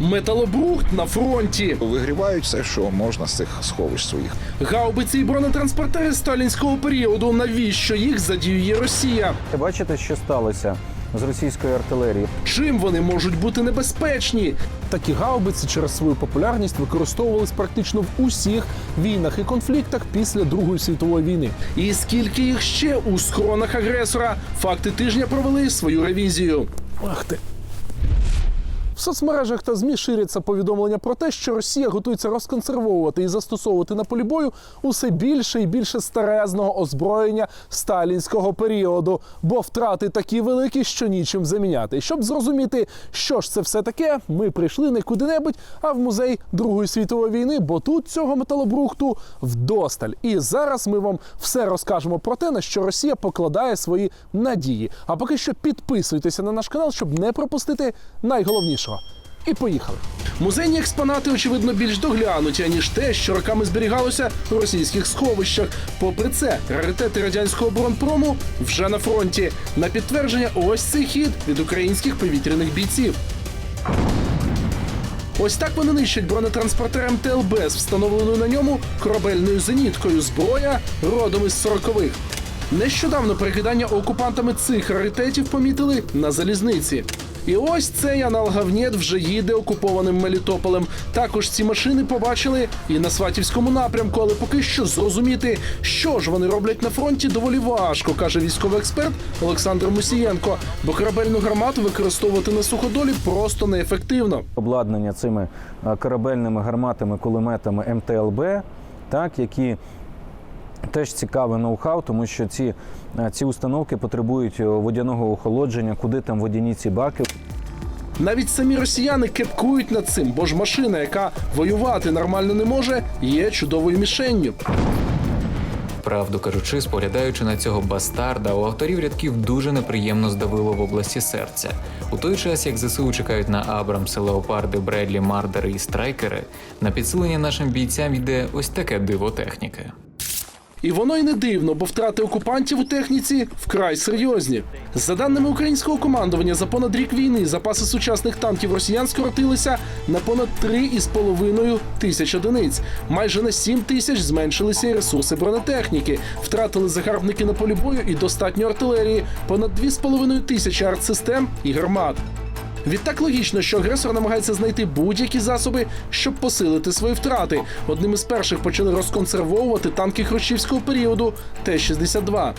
Металобрухт на фронті. Вигрівають все, що можна з цих сховищ своїх. Гаубиці і бронетранспортери сталінського періоду. Навіщо їх задіює Росія? Бачите, що сталося з російською артилерією? Чим вони можуть бути небезпечні? Такі гаубиці через свою популярність використовувались практично в усіх війнах і конфліктах після Другої світової війни. І скільки їх ще у схоронах агресора? Факти тижня провели свою ревізію. Ах ти. Соцмережах та ЗМІ ширяться повідомлення про те, що Росія готується розконсервовувати і застосовувати на полі бою усе більше і більше старезного озброєння сталінського періоду, бо втрати такі великі, що нічим заміняти. І щоб зрозуміти, що ж це все таке, ми прийшли не куди-небудь, а в музей Другої світової війни, бо тут цього металобрухту вдосталь. І зараз ми вам все розкажемо про те, на що Росія покладає свої надії. А поки що підписуйтеся на наш канал, щоб не пропустити найголовнішого. І поїхали. Музейні експонати, очевидно, більш доглянуті, ніж те, що роками зберігалося у російських сховищах. Попри це, раритети радянського бронпрому вже на фронті. На підтвердження, ось цей хід від українських повітряних бійців. Ось так вони нищать бронетранспортер МТЛБ з встановленою на ньому корабельною зеніткою. Зброя родом із 40-х. Нещодавно перекидання окупантами цих раритетів помітили на залізниці. І ось цей аналгавнєт вже їде окупованим Мелітополем. Також ці машини побачили і на Сватівському напрямку, але поки що зрозуміти, що ж вони роблять на фронті, доволі важко, каже військовий експерт Олександр Мусієнко. Бо корабельну гармату використовувати на суходолі просто неефективно. Обладнання цими е, корабельними гарматами, кулеметами МТЛБ, так, які теж цікаве ноу-хау, тому що ці, е, ці установки потребують е, водяного охолодження, куди там водяні ці баки. Навіть самі росіяни кепкують над цим, бо ж машина, яка воювати нормально не може, є чудовою мішенню. Правду кажучи, споглядаючи на цього бастарда, у авторів рядків дуже неприємно здавило в області серця. У той час, як ЗСУ чекають на Абрамси, Леопарди, Бредлі, Мардери і Страйкери, на підсилення нашим бійцям йде ось таке диво техніки. І воно й не дивно, бо втрати окупантів у техніці вкрай серйозні. За даними українського командування, за понад рік війни запаси сучасних танків росіян скоротилися на понад 3,5 тисяч одиниць. Майже на 7 тисяч зменшилися і ресурси бронетехніки. Втратили загарбники на полі бою і достатньо артилерії, понад 2,5 тисячі артсистем і гармат. Відтак логічно, що агресор намагається знайти будь-які засоби, щоб посилити свої втрати. Одним із перших почали розконсервовувати танки хрущівського періоду Т-62.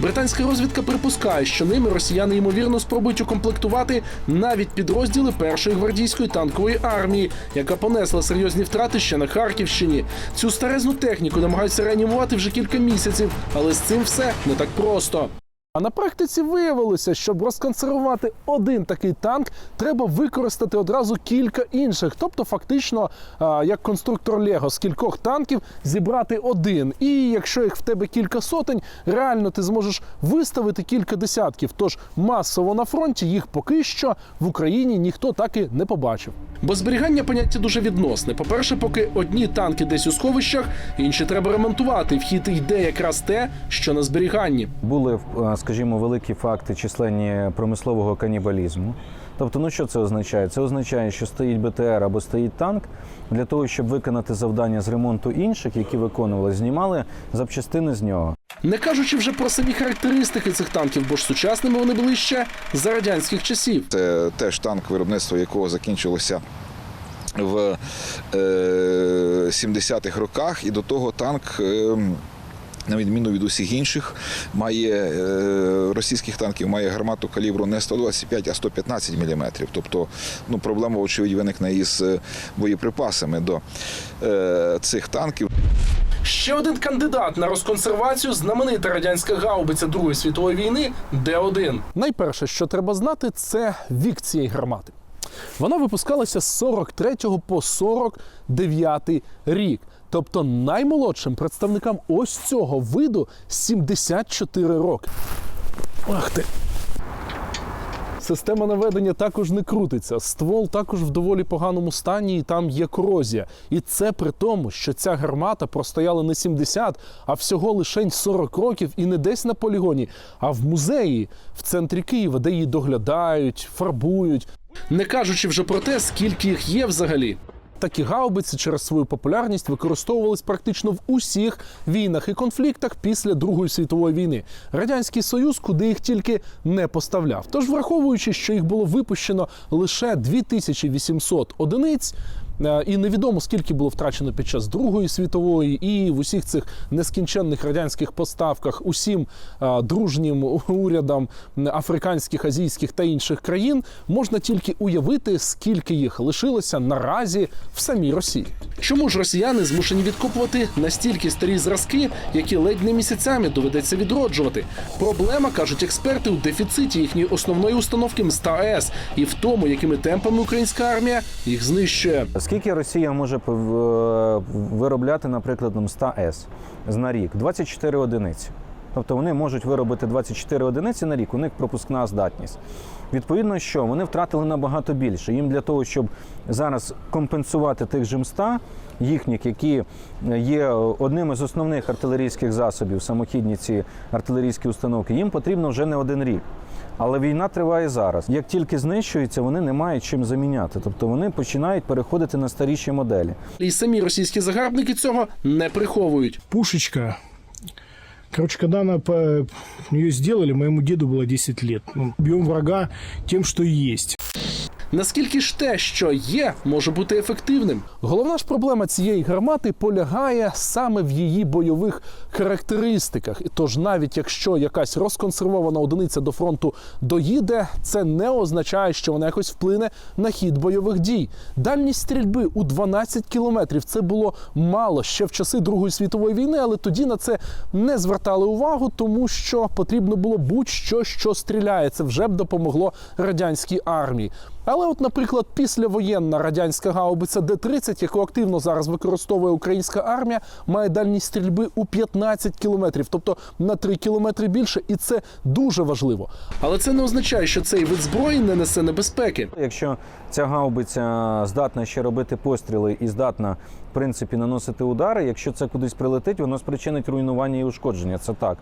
Британська розвідка припускає, що ними росіяни ймовірно спробують укомплектувати навіть підрозділи першої гвардійської танкової армії, яка понесла серйозні втрати ще на Харківщині. Цю старезну техніку намагаються реанімувати вже кілька місяців, але з цим все не так просто. А на практиці виявилося, щоб розконсервувати один такий танк, треба використати одразу кілька інших. Тобто, фактично, як конструктор Лего з кількох танків зібрати один. І якщо їх в тебе кілька сотень, реально ти зможеш виставити кілька десятків. Тож масово на фронті їх поки що в Україні ніхто так і не побачив. Бо зберігання поняття дуже відносне. По-перше, поки одні танки десь у сховищах, інші треба ремонтувати. В хід йде якраз те, що на зберіганні. Були, е, скажімо, великі факти численні промислового канібалізму. Тобто, ну що це означає? Це означає, що стоїть БТР або стоїть танк для того, щоб виконати завдання з ремонту інших, які виконували, знімали запчастини з нього. Не кажучи вже про самі характеристики цих танків, бо ж сучасними вони були ще за радянських часів. Це теж танк, виробництво якого закінчилося в е, 70-х роках, і до того танк. На відміну від усіх інших, має е, російських танків має гармату калібру не 125, а 115 мм. Тобто ну, проблема, очевидь, виникне із е, боєприпасами до е, цих танків. Ще один кандидат на розконсервацію знаменита радянська гаубиця Другої світової війни Д-1. Найперше, що треба знати, це вік цієї гармати. Вона випускалася з 43 по 49 рік. Тобто наймолодшим представникам ось цього виду 74 роки. Ах ти! Система наведення також не крутиться. Ствол також в доволі поганому стані, і там є корозія. І це при тому, що ця гармата простояла не 70, а всього лише 40 років і не десь на полігоні, а в музеї в центрі Києва, де її доглядають, фарбують. не кажучи вже про те, скільки їх є взагалі. Такі гаубиці через свою популярність використовувались практично в усіх війнах і конфліктах після Другої світової війни. Радянський Союз куди їх тільки не поставляв. Тож, враховуючи, що їх було випущено лише 2800 одиниць. Е, І невідомо скільки було втрачено під час Другої світової, і в усіх цих нескінченних радянських поставках усім е, дружнім урядам африканських, азійських та інших країн можна тільки уявити, скільки їх лишилося наразі в самій Росії. Чому ж росіяни змушені відкопувати настільки старі зразки, які ледь не місяцями доведеться відроджувати? Проблема, кажуть експерти, у дефіциті їхньої основної установки МСТА-С і в тому, якими темпами українська армія їх знищує. Скільки Росія може е, виробляти, наприклад, МСТА С на рік? 24 одиниці. Тобто вони можуть виробити 24 одиниці на рік, у них пропускна здатність. Відповідно, що вони втратили набагато більше. Їм для того, щоб зараз компенсувати тих же МСТА, їхніх, які є одним із основних артилерійських засобів, самохідні ці артилерійські установки, їм потрібно вже не один рік. Але війна триває зараз. Як тільки знищується, вони не мають чим заміняти. Тобто вони починають переходити на старіші моделі. І самі російські загарбники цього не приховують. пушечка. Короче, когда она по... ее сделали, моему деду было 10 лет. Ну, Бьем врага тем, что есть. Наскільки ж те, що є, може бути ефективним? Головна ж проблема цієї гармати полягає саме в її бойових характеристиках. Тож, навіть якщо якась розконсервована одиниця до фронту доїде, це не означає, що вона якось вплине на хід бойових дій. Дальність стрільби у 12 кілометрів це було мало ще в часи Другої світової війни, але тоді на це не звертали увагу, тому що потрібно було будь-що, що стріляє. Це вже б допомогло радянській армії. Але, от, наприклад, післявоєнна радянська гаубиця Д-30, яку активно зараз використовує українська армія, має дальність стрільби у 15 кілометрів, тобто на 3 кілометри більше, і це дуже важливо. Але це не означає, що цей вид зброї не несе небезпеки. Якщо ця гаубиця здатна ще робити постріли і здатна, в принципі, наносити удари, якщо це кудись прилетить, воно спричинить руйнування і ушкодження. Це так.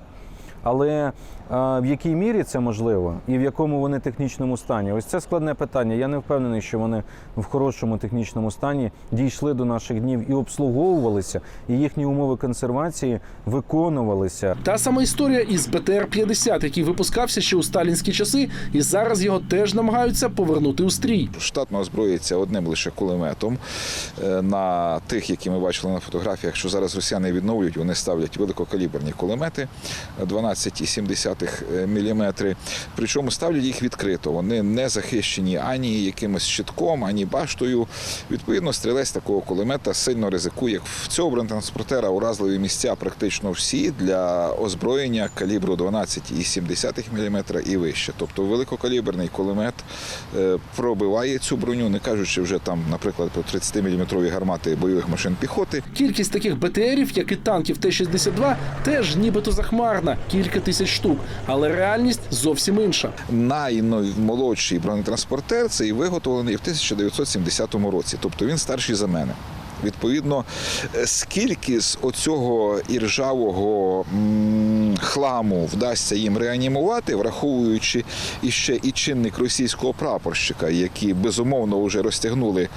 Але е, в якій мірі це можливо і в якому вони технічному стані? Ось це складне питання. Я не впевнений, що вони в хорошому технічному стані дійшли до наших днів і обслуговувалися, і їхні умови консервації виконувалися. Та сама історія із БТР-50, який випускався ще у сталінські часи, і зараз його теж намагаються повернути у стрій. штатно озброїться одним лише кулеметом. Е, На тих, які ми бачили на фотографіях, що зараз росіяни відновлюють, вони ставлять великокаліберні кулемети 12,7 мм. Причому ставлять їх відкрито. Вони не захищені ані якимось щитком, ані баштою. Відповідно, стрілець такого кулемета сильно ризикує. В цього бронетранспортера уразливі місця практично всі для озброєння калібру 12,7 мм і вище. Тобто великокаліберний кулемет е, пробиває цю броню, не кажучи вже там, наприклад, про 30-мм гармати бойових машин піхоти. Кількість таких БТРів, як і танків Т-62, теж нібито захмарна, кілька тисяч штук, але реальність зовсім інша. Наймолодший бронетранспортер цей виготовлений в 1970 році, тобто він старший за мене. Відповідно, е, скільки з оцього іржавого хламу вдасться їм реанімувати, враховуючи іще і чинник російського прапорщика, які безумовно вже розтягнули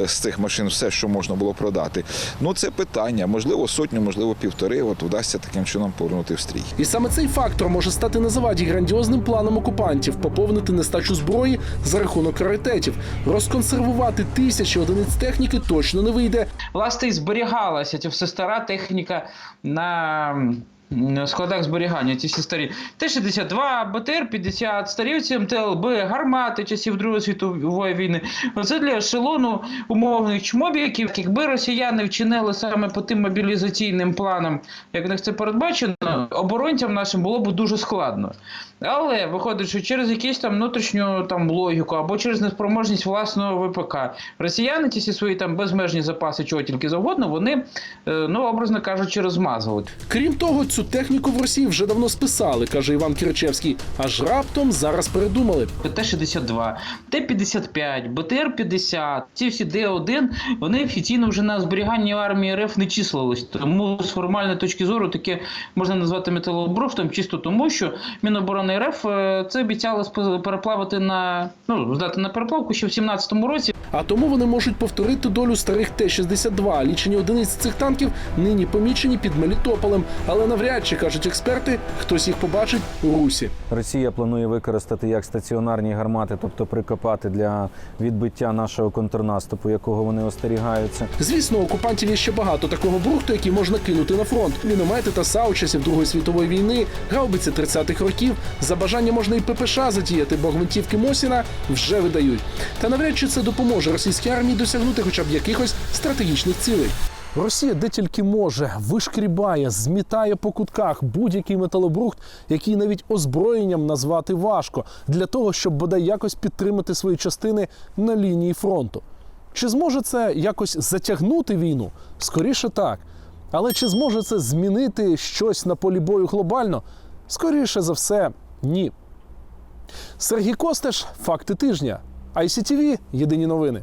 е, з цих машин все, що можна було продати. Ну це питання, можливо, сотню, можливо, півтори. От вдасться таким чином повернути в стрій. І саме цей фактор може стати на заваді грандіозним планом окупантів поповнити нестачу зброї за рахунок раритетів. Розконсервувати тисячі одиниць техніки точно не вийде. Власне, і зберігалася ця все стара техніка на м, складах зберігання. Ці всі старі Т-62, БТР-50, старі ці МТЛБ, гармати часів Другої світової війни. Оце для ешелону умовних чмобіків. Якби росіяни вчинили саме по тим мобілізаційним планам, як в них це передбачено, оборонцям нашим було б дуже складно. Але виходить, що через якусь там внутрішню там логіку або через неспроможність власного ВПК росіяни ті всі свої там безмежні запаси, чого тільки завгодно, вони, е, ну образно кажучи, розмазали. Крім того, цю техніку в Росії вже давно списали, каже Іван Киричевський. Аж раптом зараз передумали. Т-62, Т-55, БТР-50, ці всі Д-1, вони офіційно вже на зберіганні армії РФ не числились. Тому з формальної точки зору таке можна назвати металобруфтом, чисто тому, що Міноборони РФ е, це обіцяли переплавити на ну здати на переплавку ще в 17-му році. А тому вони можуть повторити долю старих Т-62. Лічені одиниці цих танків нині помічені під Мелітополем, але навряд чи кажуть експерти, хтось їх побачить у русі. Росія планує використати як стаціонарні гармати, тобто прикопати для відбиття нашого контрнаступу, якого вони остерігаються. Звісно, окупантів є ще багато такого брухту, який можна кинути на фронт. Міномети та САУ часів Другої світової війни, гаубиці 30-х років. За бажання можна і ППШ затіяти, бо гвинтівки Мосіна вже видають. Та навряд чи це допоможе російській армії досягнути хоча б якихось стратегічних цілей. Росія де тільки може вишкрібає, змітає по кутках будь-який металобрухт, який навіть озброєнням назвати важко, для того, щоб бодай якось підтримати свої частини на лінії фронту. Чи зможе це якось затягнути війну? Скоріше так. Але чи зможе це змінити щось на полі бою глобально? Скоріше за все, ні. Сергій Костеш, факти тижня. ICTV – єдині новини.